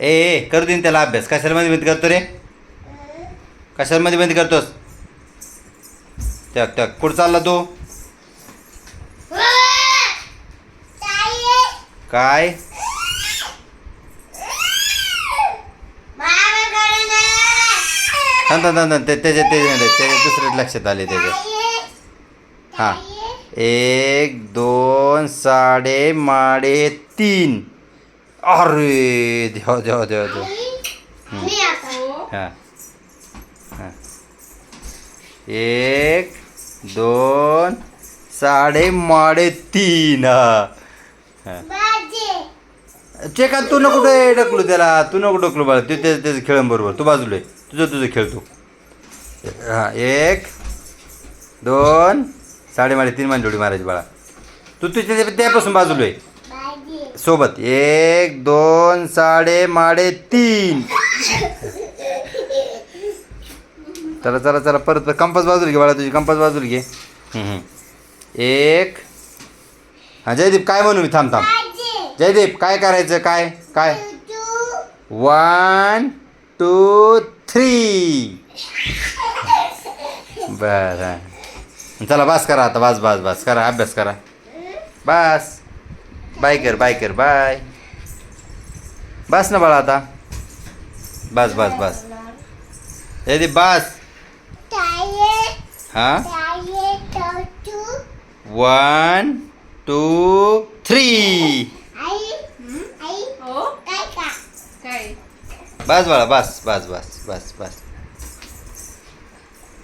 ए ए करू देईन त्याला अभ्यास. कशाला मध्ये बंद करतो रे? कशाला मध्ये बंद करतोस? त्या त्या कुठं चालला तू? काय? थांब थांब थांब थांब. ते त्याच्या त्याच्या त्याच्या दुसऱ्या लक्षात आले त्याच्या. हां. एक दोन साडे माडे तीन. अरे देवा देवा देवा देवा. हो हां. हां. एक दोन साडे माडे तीन. हा. हां. ते का तू नको कुठे ढकलू त्याला तू नको ढकलू बाळा तू त्याचं त्याचं खेळन बरोबर तू बाजूला आहे तुझं तुझं खेळ तू. हां एक दोन साडेमाडे तीन मान जोडी मारायची बाळा. तू तुझ्या त्यापासून बाजूला आहे सोबत. एक दोन साडे माडे तीन. चला चला चला परत कंपास बाजूला घे बाळा तुझी कंपास बाजूला घे. एक. हां जयदीप काय म्हणू मी? थांब थांब. जयदीप काय करायचं? काय? काय? वन टू थ्री बरं. चला बास करा आता. बस बस बस. करा अभ्यास करा. बस. बाय कर बाय कर बाय. बस ना बाळा आता. बस बस बस. जयदीप बस. हां? वन टू थ्री हो? काय? बस बाळा बस बस बस बस बस.